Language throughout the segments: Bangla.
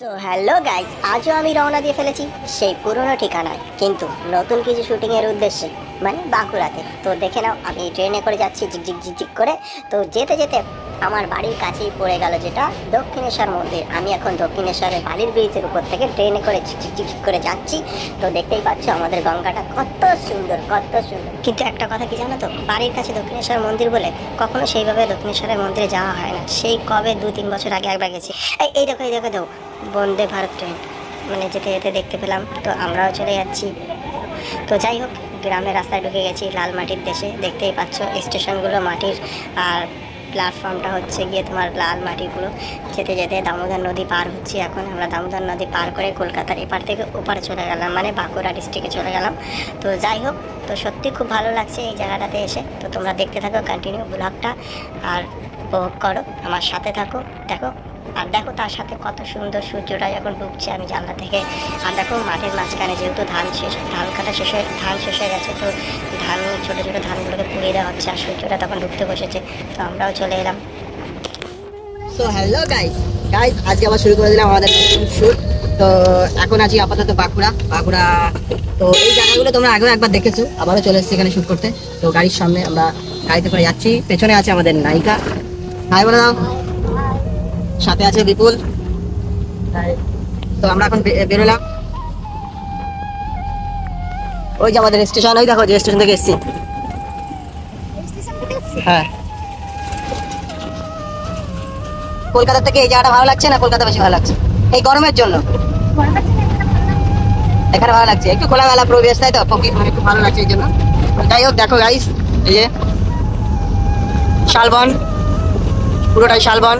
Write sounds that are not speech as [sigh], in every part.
হ্যালো গাইজ আজও আমি রওনা দিয়ে ফেলেছি, সেই পুরনো ঠিকানায়। কিন্তু নতুন কিছু শুটিং এর উদ্দেশ্যে। মানে বাঁকুড়াতে। তো দেখে নাও, আমি ট্রেনে করে যাচ্ছি, ঝিক ঝিক ঝিক ঝিক করে। তো যেতে যেতে আমার বাড়ির কাছেই পড়ে গেল যেটা দক্ষিণেশ্বর মন্দির। আমি এখন দক্ষিণেশ্বরের বালির ব্রিজের উপর থেকে ট্রেনে করে ঝিক ঝিক ঝিক ঝিক করে যাচ্ছি। তো দেখতেই পাচ্ছ আমাদের গঙ্গাটা কত সুন্দর কত সুন্দর। কিন্তু একটা কথা কি জানো তো? বাড়ির কাছে দক্ষিণেশ্বর মন্দির বলে কখনো সেইভাবে দক্ষিণেশ্বরের মন্দিরে যাওয়া হয় না। সেই কবে দু, তিন বছর আগে একবার গেছি। এই দেখো এই দেখো দেখো। বন্দে ভারত ট্রেন মানে যেতে যেতে দেখতে পেলাম। তো আমরাও চলে যাচ্ছি। তো যাই হোক গ্রামের রাস্তায় ঢুকে গেছি, লাল মাটির দেশে। দেখতেই পাচ্ছ, স্টেশনগুলো মাটির। আর প্ল্যাটফর্মটা হচ্ছে গিয়ে তোমার লাল মাটিগুলো। যেতে যেতে দামোদর নদী পার হচ্ছি এখন। আমরা দামোদর নদী পার করে কলকাতার এপার থেকে ওপারে চলে গেলাম মানে বাঁকুড়া ডিস্ট্রিক্টে চলে গেলাম। তো যাই হোক, তো সত্যি খুব ভালো লাগছে এই জায়গাটাতে এসে। তো তোমরা দেখতে থাকো কন্টিনিউ ব্লগটা আর উপভোগ করো, আমার সাথে থাকো। দেখো আর দেখো তার সাথে কত সুন্দর সূর্যটা যখন ডুবছে, আমি জানলা থেকে। আর দেখো মাঠের মাঝখানে যেহেতু ধান শেষ, ধান কাটা শেষ হয়ে, ধান শেষ হয়ে গেছে, তো ধান, ছোটো ছোটো ধানগুলোকে পুড়িয়ে দেওয়া হচ্ছে, আর সূর্যটা তখন ডুবতে বসেছে, তো আমরাও চলে এলাম। সো হ্যালো গাইস গাইস আজকে আবার শুরু করে দিলাম আমাদের শুট তো, এখন আছি আপাতত বাঁকুড়া বাঁকুড়া, তো এই জায়গাগুলো তোমরা আগেও একবার দেখেছ, আবারও চলে এসেছি এখানে শুট করতে। তো গাড়ির সামনে আমরা গাড়িতে করে যাচ্ছি, পেছনে আছে আমাদের নায়িকা। হাই, বলে। দাও সাথে আছে বিপুল। তো আমরা এখন বেরোলাম। ওই যে আমাদের স্টেশন ওই দেখো যে স্টেশন থেকে এসেছি। হ্যাঁ। কলকাতা থেকে এই জায়গাটা ভালো লাগছে না? কলকাতা বেশি ভালো লাগছে। এই গরমের জন্য। এখানে ভালো লাগছে। একটু খোলামেলা পরিবেশ তাই তো? মানে খুব ভালো লাগছে এই জন্য। যাই হোক দেখো গাইস এই যে শালবন। পুরোটাই শালবন।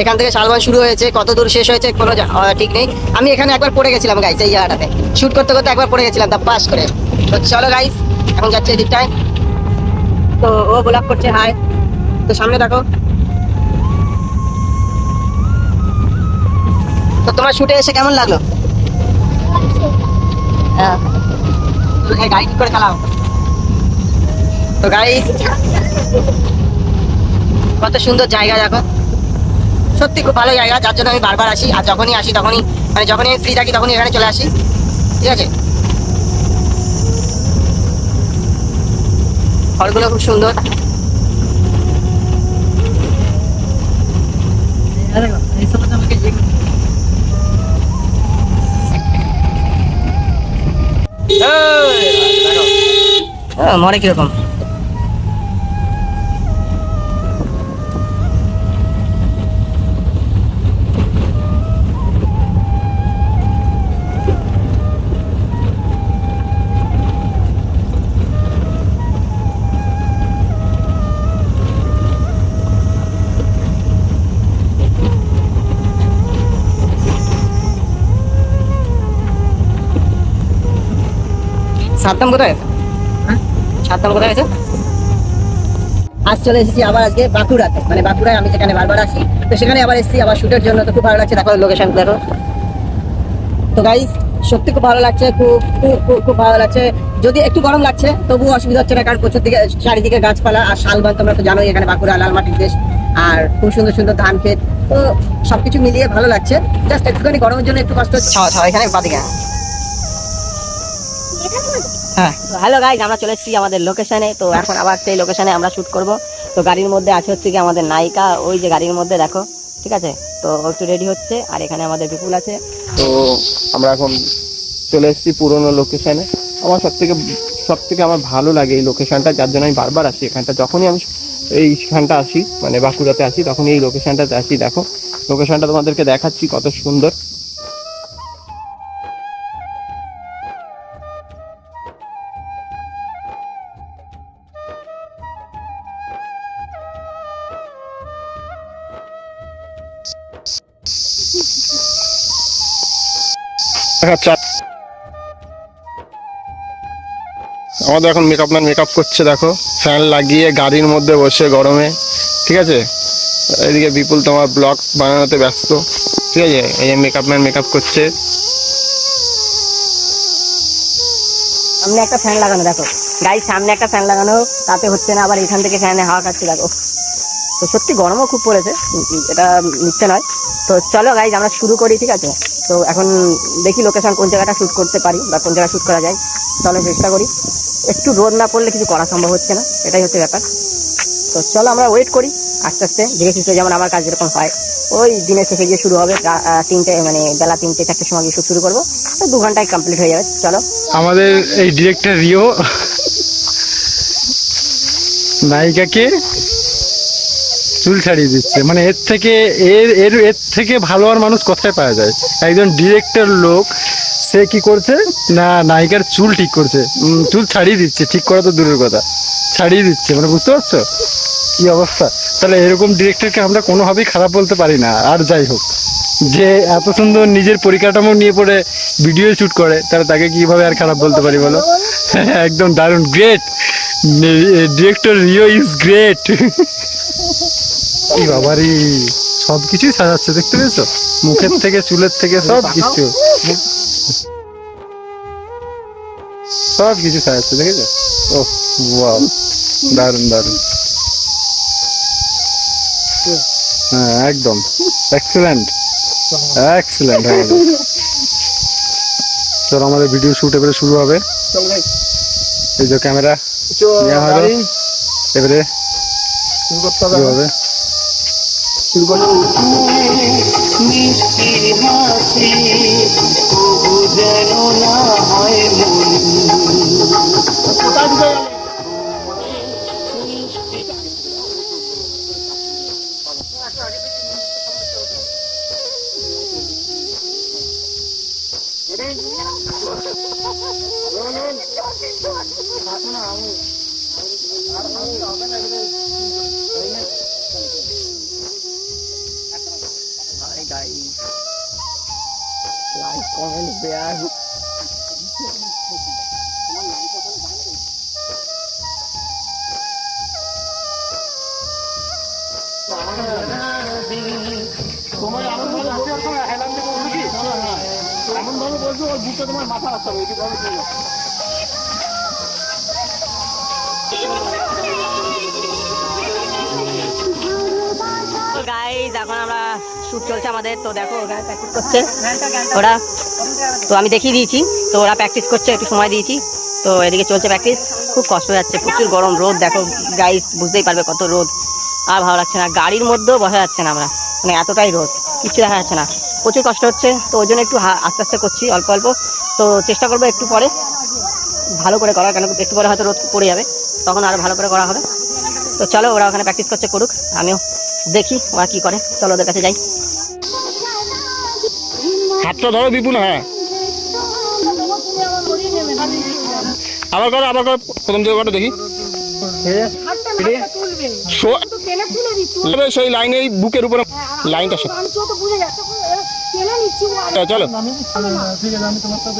এখান থেকে শালবন শুরু হয়েছে, কত দূর শেষ হয়েছে কোনো ঠিক নেই। আমি এখানে একবার পড়ে গেছিলাম গাইস এই জায়গাটাতে। শুট করতে করতে একবার পড়ে গেছিলাম, তা পাস করে। তো চলো গাইস এখন যাচ্ছে এই দিকটায় তো ও ব্লগ করছে হাই তো সামনে দেখো। তো তোমার শুটে এসে কেমন লাগল? হ্যাঁ। গাড়ি করে চালাও তো গাড়ি কত সুন্দর জায়গা দেখো। সত্যি খুব ভালো জায়গা যার জন্য আমি বারবার আসি আর যখনই আসি তখনই মানে যখনই আমি ফ্রি থাকি তখনই এখানে চলে আসি। ঠিক আছে? ঘরগুলো খুব সুন্দর। হ্যাঁ, মরে কীরকম? সাতটাম কোথায় সাতটাম কোথায় আছে? আজ চলে এসেছি আবার আজকে বাঁকুড়াতে। মানে বাঁকুড়ায় আমি সেখানে বারবার আসি। তো সেখানে আবার এসেছি আবার শুটের জন্য তো খুব ভালো লাগছে। দেখো লোকেশন দেখো। তো গাইস সত্যি খুব ভালো লাগছে খুব খুব ভালো লাগছে। যদি একটু গরম লাগছে তবুও অসুবিধা হচ্ছে না কারণ প্রচুর দিকে চারিদিকে গাছপালা আর শালবন তোমরা তো জানোই এখানে বাঁকুড়া লাল মাটির দেশ। আর খুব সুন্দর সুন্দর ধান ক্ষেত। তো সবকিছু মিলিয়ে ভালো লাগছে। জাস্ট একটুখানি গরমের জন্য একটু কষ্ট হচ্ছে। এখানে বাদিকে হ্যাঁ হ্যালো গাইজ আমরা চলে এসেছি আমাদের লোকেশনে তো এখন আবার সেই লোকেশনে আমরা শুট করব। তো গাড়ির মধ্যে আছে হচ্ছে কি আমাদের নায়িকা, ওই যে গাড়ির মধ্যে দেখো, ঠিক আছে? তো একটু রেডি হচ্ছে, আর এখানে আমাদের বিপুল আছে। তো আমরা এখন চলে এসেছি পুরোনো লোকেশনে আমার সব থেকে সব থেকে আমার ভালো লাগে এই লোকেশনটা যার জন্য আমি বারবার আসি এখানটা। যখনই আমি এইখানটা আসি মানে বাঁকুড়াতে আসি, তখনই এই লোকেশনটাতে আসি, দেখো। লোকেশনটা তোমাদেরকে দেখাচ্ছি কত সুন্দর। আমাদের এখন মেকআপ ম্যান মেকআপ করছে, দেখো। ফ্যান লাগিয়ে গাড়ির মধ্যে বসে গরমে, ঠিক আছে? এদিকে বিপুল তোমার ব্লগ বানানোতে ব্যস্ত, ঠিক আছে? এই মেকআপ ম্যান মেকআপ করছে। সামনে একটা ফ্যান লাগানো, দেখো। গাড়ির সামনে একটা ফ্যান লাগানো, তাতে হচ্ছে না, আবার এখান থেকে ফ্যানে হাওয়া খাচ্ছে, দেখো। তো সত্যি গরমও খুব পড়েছে এটা নিচ্ছে নয়। তো চলো গাইজ আমরা শুরু করি, ঠিক আছে? তো এখন দেখি লোকেশন কোন জায়গাটা শ্যুট করতে পারি বা কোন জায়গায় শ্যুট করা যায়। চলো চেষ্টা করি। একটু রোদ না পড়লে কিছু করা সম্ভব হচ্ছে না, এটাই হচ্ছে ব্যাপার। তো চলো আমরা ওয়েট করি, আস্তে আস্তে। ধীরে সুস্থে যেমন আমার কাজ যেরকম হয়, ওই দিনের শেষে গিয়ে শুরু হবে। তিনটে মানে বেলা তিনটে, চারটের সময় গিয়ে শুরু করব। দু ঘন্টায় কমপ্লিট হয়ে যাবে। চলো। আমাদের এই ডিরেক্টর রিও। নায়িকাকে চুল ছাড়িয়ে দিচ্ছে। মানে এর থেকে, এর এর এর থেকে ভালো আর মানুষ কোথায় পাওয়া যায়? একজন ডিরেক্টর লোক, সে কি করছে? না, নায়িকার চুল ঠিক করছে। চুল ছাড়িয়ে দিচ্ছে। ঠিক করা তো দূরের কথা। ছাড়িয়ে দিচ্ছে। মানে বুঝতে পারছ? কি অবস্থা? তাহলে এরকম ডিরেক্টরকে আমরা কোনোভাবেই খারাপ বলতে পারি না। আর যাই হোক, যে এত সুন্দর নিজের পরিকাঠামো নিয়ে পড়ে ভিডিও শ্যুট করে, তাহলে তাকে কীভাবে আর খারাপ বলতে পারি বলো? [laughs] একদম দারুণ। Great director Rio is great কি বাবারি সব কিছুই সাজাচ্ছে দেখতে পেয়েছ? মুখের থেকে চুলের থেকে সব কিছু। সব কিছু সাজাচ্ছে দেখেছ? ও ওয়াও দারুণ দারুণ। হ্যাঁ একদম। এক্সেলেন্ট এক্সেলেন্ট চলো আমাদের ভিডিও শুট এবারে শুরু হবে। এই যে ক্যামেরা এবারে শুরু করতে শুরু শুরু করতে কোথায় ঢুকে গেলে কমেন্ট শেয়ার তোমার এমন ওর মাথা আসতে হবে এই ভাবে তো গাইজ এখন আমরা শুট চলছে আমাদের। তো দেখো ওখানে প্র্যাকটিস করছে। ওরা তো আমি দেখিয়ে দিয়েছি। তো ওরা প্র্যাকটিস করছে, একটু সময় দিয়েছি। তো এদিকে চলছে প্র্যাকটিস খুব কষ্ট যাচ্ছে। প্রচুর গরম রোদ, দেখো গাইজ বুঝতেই পারবে কত রোদ। আর ভালো লাগছে না। গাড়ির মধ্যেও বসা যাচ্ছে না আমরা। মানে এতটাই রোদ। কিচ্ছু দেখা যাচ্ছে না। প্রচুর কষ্ট হচ্ছে। তো ওই জন্য একটু আস্তে আস্তে করছি, অল্প অল্প। তো চেষ্টা করব একটু পরে। ভালো করে করার, কেন একটু পরে হয়তো রোদ পড়ে যাবে। তখন আরও ভালো করে করা হবে। তো চলো, ওরা ওখানে প্র্যাকটিস করছে করুক। আমিও দেখি ওরা কি করে। চলো ওদের কাছে যাই। হাতটা ধরো বিপুল হ্যাঁ। আবার করো আবার করো প্রথম দিকে করো দেখি। সেই লাইনে বুকের উপরে লাইনটা চলো।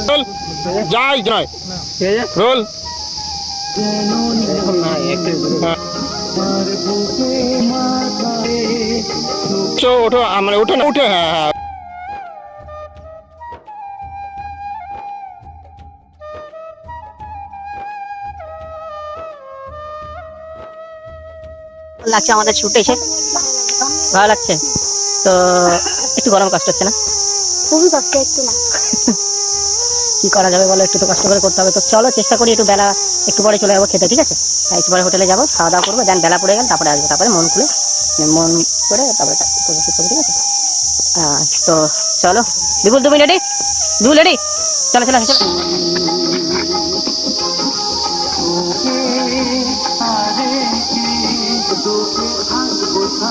রোল যাই। নয় রোল। হ্যাঁ। ওঠো আ, মানে ওঠো না উঠে হ্যাঁ হ্যাঁ। লাগছে আমাদের ছুটে এসে? ভালো লাগছে? তো একটু গরম কষ্ট হচ্ছে না? খুবই কষ্ট একটু না। [laughs] কি করা যাবে বলো? একটু তো কষ্ট করে করতে হবে। তো চলো চেষ্টা করি একটু বেলা একটু পরে চলে যাব খেতে ঠিক আছে? হ্যাঁ, একটু পরে হোটেলে যাব খাওয়া দাওয়া করব দেন বেলা পড়ে গেল তারপরে আসব। তারপরে মন খুলে মানে করে তারপরে ঠিক আছে? তো চলো। বিপুল তুমি রেডি বিপুল রেডি চলো চলো চলো।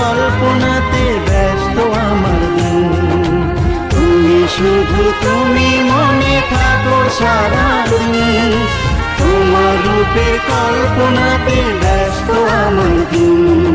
কল্পনাতে ব্যস্ত আমার তুমি শুধু তুমি মনে থাকো সারাদিন তোমার রূপের কল্পনাতে ব্যস্ত আমার দিন।